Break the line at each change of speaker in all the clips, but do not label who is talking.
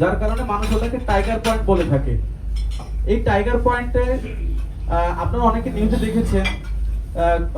যার কারণে মানুষ ওটাকে টাইগার পয়েন্ট বলে থাকে। এই টাইগার পয়েন্টে আপনারা অনেকে নিউজে দেখেছেন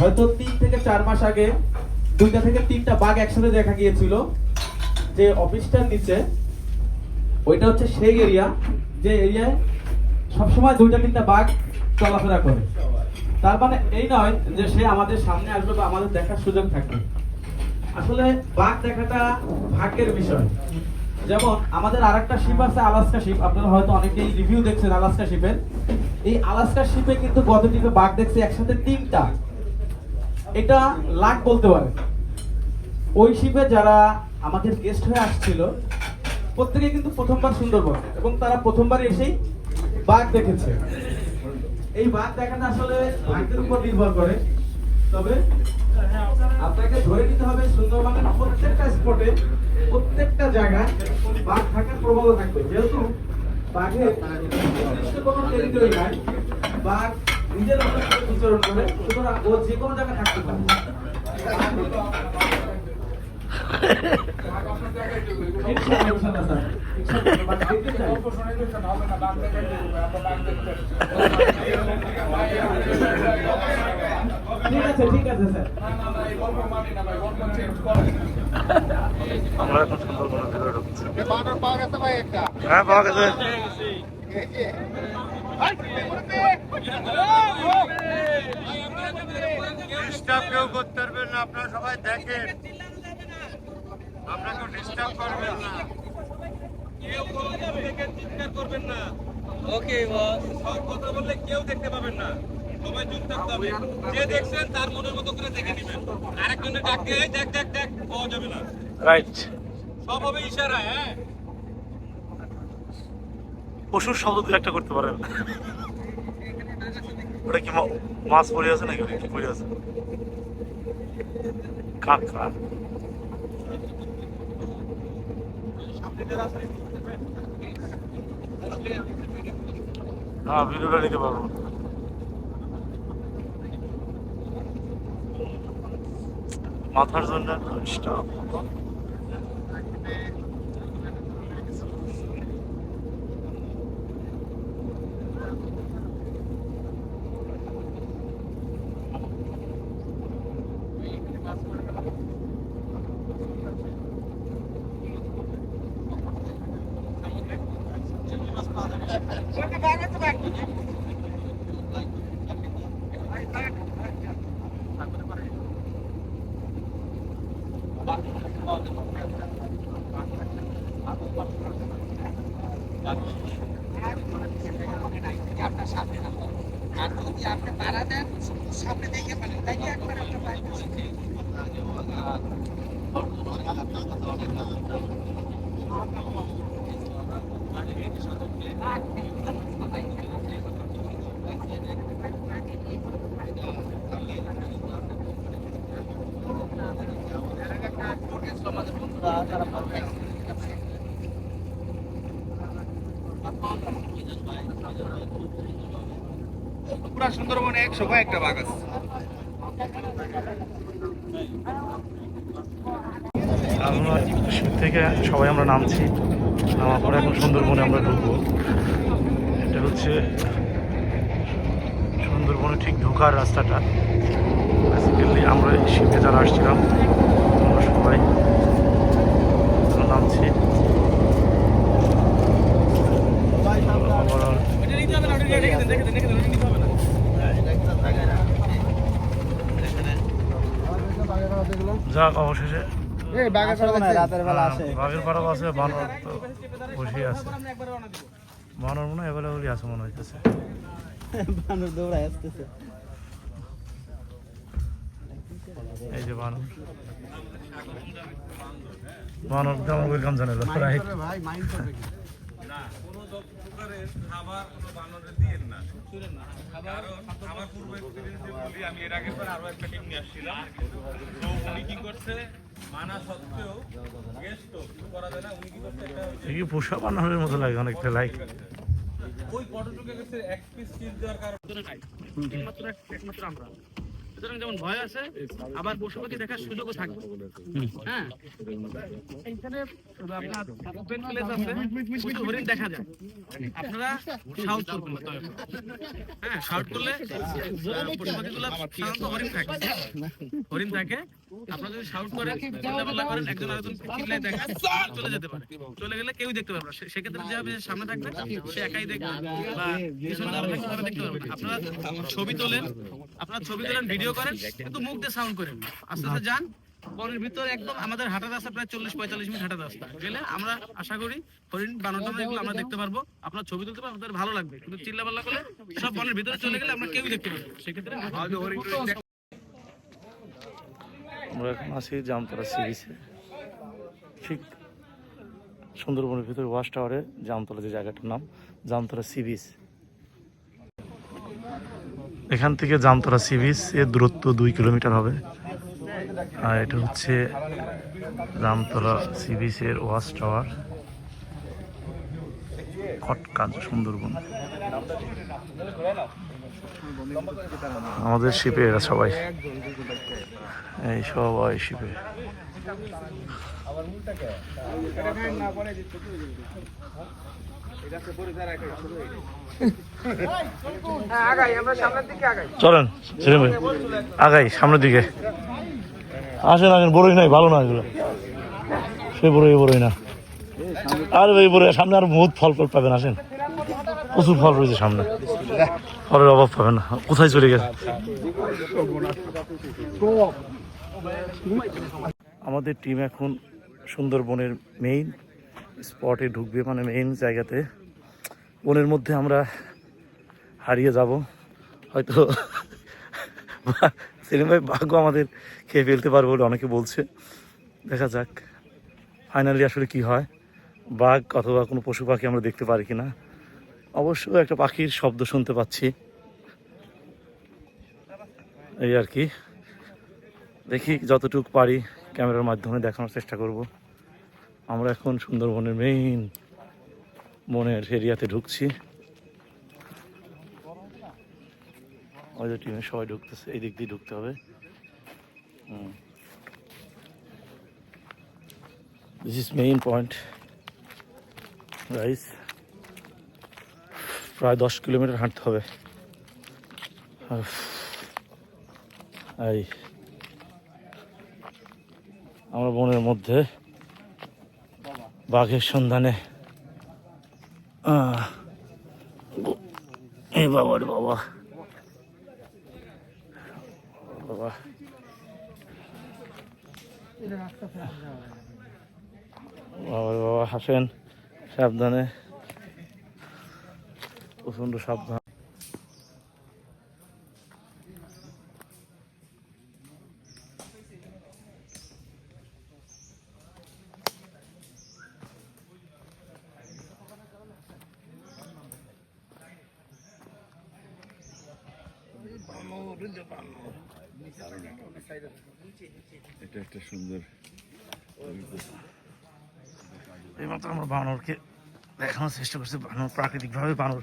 হয়তো তিন থেকে চার মাস আগে দুইটা থেকে তিনটা বাঘ একসাথে দেখা গিয়েছিল, যে অফিসটার নিচে। ওইটা হচ্ছে সেই এরিয়া যে এরিয়ায় সবসময় দুইটা তিনটা বাঘ চলাফেরা করে। তার মানে এই নয় যে সে আমাদের সামনে আসবে বা আমাদের দেখার সুযোগ থাকবে। আসলে বাঘ দেখাটা ভাগ্যের বিষয়। যেমন আমাদের আরেকটা শিপ আছে আলাস্কা শিপ আপনারা হয়তো অনেকেই রিভিউ দেখছেন আলাস্কা শিপের এই আলাস্কা শিপে কিন্তু গত টিপে বাঘ দেখছে একসাথে তিনটা। এটা লাখ বলতে পারে। ওই শিপে যারা আমাদের গেস্ট হয়ে আসছিল, প্রত্যেকে কিন্তু প্রথমবার সুন্দরবন এবং তারা প্রথমবার এসেই বাঘ দেখেছে। এই বাঘ দেখাটা আসলে ভাগ্যের উপর নির্ভর করে। তবে আপনাকে ধরে নিতে হবে সুন্দরবনের প্রত্যেকটা স্পটে প্রত্যেকটা জায়গায় বাঘ থাকার প্রবণতা থাকবে যেহেতু বাঘের নির্দিষ্ট বাঘ নিজের মতো বিচরণ করে ও যে কোনো জায়গায় থাকতে পারে। ঠিক আছে ঠিক আছে, স্যার
আমরা এখন সুন্দরবনের ভিতরে ঢুকছি হ্যাঁ ডিস্টার্ব কেউ করতে পারবেন না আপনারা সবাই দেখেন আপনাকে ডিস্টার্ব করবেন না
ওকে সব কথা বললে কেউ দেখতে পাবেন না। সবাই চুপ থাকতে হবে। যে দেখছেন তার মনের মতো করে দেখে নেবেন। আরেকজনের ডাক দিয়ে দেখ দেখ দেখ পাওয়া যাবে না।
রাইট
সব হবে ইশারা হ্যাঁ?
পশুর শব্দ দু একটা করতে পারেন। ওটা কি মাছ পড়ে আছে নাকি? ওটা কি পড়ে আছে? কাঁকড়া। হ্যাঁ ভিডিওটা নিতে পারব Mantar zannederler işte.
পুরা সুন্দরবনে একশো কয়েকটা বাঘ আছে।
আমরা থেকে সবাই আমরা নামছি। নামার পরে এখন সুন্দরবনে আমরা ঢুকবো। এটা হচ্ছে সুন্দরবনে ঠিক ঢোকার রাস্তাটা। বেসিক্যালি আমরা শিপে যারা আসছিলাম, আমরা সবাই নামছি। যাক, অবশেষে
রাতের বেলা আসে।
হ্যাঁ, বাঘের পাড়া আছে বানর তো বসেই আছে। বানর মনে হয় অ্যাভেলেবলই আছে মনে হইতেছে।
মানুষ দৌড়ায় আসতেছে।
এই যে বানর। বানর কেমন করে কাম জানে রাইট
কোনো প্রকারের খাবার কোনো বানরে দিয়েন না। কারণ আমার পূর্ব এক্সপিরিয়েন্সে বলি আমি এর আগের বার আরও একটা টিম নিয়ে আসছিলাম। তো উনি কি করছে মানা সত্ত্বেও গেস্ট কিছু করা যায় না উনি কি করছে একটা ওই যে-
কি পোষা বানরের মতো লাগে অনেকটা লাইক
ওই পর্যটকের কাছে এক পিস চিজ দেওয়ার কারণে। নাই একমাত্র একমাত্র আমরা।
সুতরাং যেমন ভয় আছে, আবার পশু পাখি দেখার সুযোগও থাকবে। হ্যাঁ? হরিণ দেখা যায়। আপনারা করবেন। হ্যাঁ শাউট করলে সাধারণত হরিণ থাকে। হরিণ থাকে। আপনারা যদি শাউট করেন, চিল্লাপাল্লা করেন, একজন আরেকজন দেখেন চলে যেতে পারে। চলে গেলে কেউ দেখতে পারবে না। সেক্ষেত্রে যে হবে সামনে থাকবে, সে একাই দেখবে বা পিছনে থাকবে, তারা দেখতে পারবে। আপনারা ছবি তোলেন, আপনারা ছবি তোলেন ভিডিও করেন কিন্তু মুখ দিয়ে সাউন্ড করেন আস্তে আস্তে যান বনের ভিতরে একদম আমাদের হাঁটা রাস্তা প্রায় চল্লিশ পঁয়তাল্লিশ মিনিট হাঁটা রাস্তা। গেলে আমরা আশা করি হরিণ বানর এগুলো আমরা দেখতে পারব। আপনার ছবি তুলতে পারব আপনাদের ভালো লাগবে কিন্তু চিল্লাপাল্লা করলে সব বনের ভিতরে চলে গেলে আমরা কেউই দেখতে পারব সেক্ষেত্রে
আমরা এখন আছি জামতলা সি বিচে। ঠিক সুন্দরবনের ভিতরে ওয়াশ টাওয়ারে জামতলা যে জায়গাটার নাম জামতলা সি বিচ। এখান থেকে জামতলা সি বিচ, এর দূরত্ব দুই কিলোমিটার হবে। আর এটা হচ্ছে জামতলা সি বিচের ওয়াশ টাওয়ার। খটকাজ সুন্দরবন। আমাদের শিপে এরা সবাই। এই সবাই শিপে। চলেন আগাই, সামনের দিকে। আসেন আসেন, বড়ই নাই, ভালো না এগুলো। সে বড়ই বড়ই না। আর ওই বড়ই, সামনে আর বহুত ফল ফল পাবেন, আসেন। প্রচুর ফল রয়েছে সামনে। ফলের অভাব পাবেন না। কোথায় চলে গেছে? আমাদের টিম এখন সুন্দরবনের মেইন স্পটে ঢুকবে মানে মেইন জায়গাতে। বনের মধ্যে আমরা হারিয়ে যাব। হয়তো ভাই ভাগ্য আমাদের খেয়ে ফেলতে পারবে বলে অনেকে বলছে। দেখা যাক ফাইনালি আসলে কি হয়। বাঘ অথবা কোনো পশু পাখি আমরা দেখতে পারি কি না অবশ্য একটা পাখির শব্দ শুনতে পাচ্ছি। এই আর কি। দেখি যতটুকু পারি ক্যামেরার মাধ্যমে দেখানোর চেষ্টা করব। আমরা এখন সুন্দরবনের মেইন বনের এরিয়াতে ঢুকছি। ওই টিমে সবাই ঢুকতেছে এই দিক দিয়ে ঢুকতে হবে। দিস ইজ মেইন পয়েন্ট রাইস প্রায় দশ কিলোমিটার হাঁটতে হবে। এই। আমরা বনের মধ্যে বাঘের সন্ধানে এ বাবা রে বাবা। বাবা। বাবা বাবা হাসেন সাবধানে। প্রচণ্ড সাবধান। এইমাত্র আমরা বানরকে দেখানোর চেষ্টা করছি, বানর প্রাকৃতিকভাবে বানর।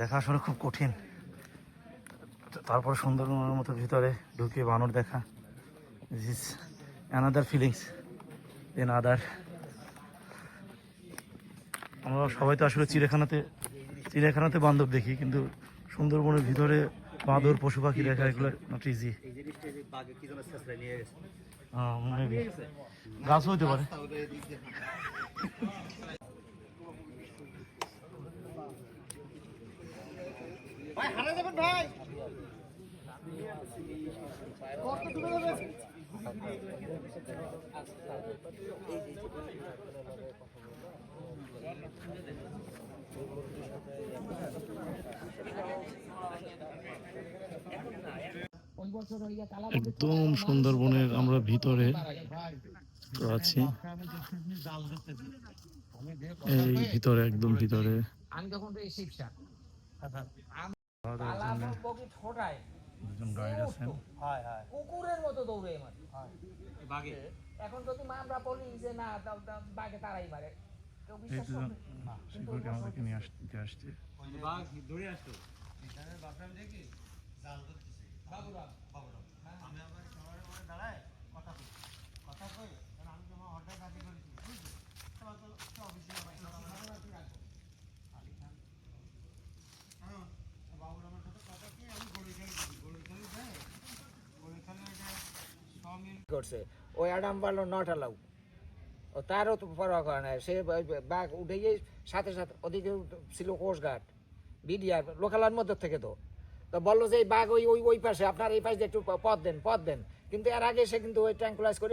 দেখা আসলে খুব কঠিন। তারপর সুন্দরবনের মতো ভিতরে ঢুকে বানর দেখা। This is another feelings then other আমরা সবাই তো আসলে চিড়িয়াখানাতে চিড়িয়াখানাতে বান্ধব দেখি, কিন্তু সুন্দরবনের ভিতরে বাঁদর পশু পাখি দেখা এগুলো নট ইজি গাছ। হইতে পারে। একদম সুন্দরবনের আমরা ভিতরে আছি এই ভিতরে একদম ভিতরে দুজন গাইড আছেন
কুকুরের মতো দৌড়ে মানে এখন যদি মা আমরা বলি যে না বাঘে তারাই মারে
আসতো
করছে ওই অ্যাডাম বলল নট অ্যালাউ ও তারও তো পরোয়া করে না সে বা- বাঘ উঠে গিয়ে সাথে সাথে ওদিকে ছিল কোস্টগার্ড বিডিআর লোকালার মধ্যে থেকে তো। তো বলল যে এই বাঘ ওই ওই ওই পাশে, আপনার এই পাশে একটু পথ দেন পথ দেন। কিন্তু এর আগে সে কিন্তু ওই ট্যাঙ্কুলাইজ করে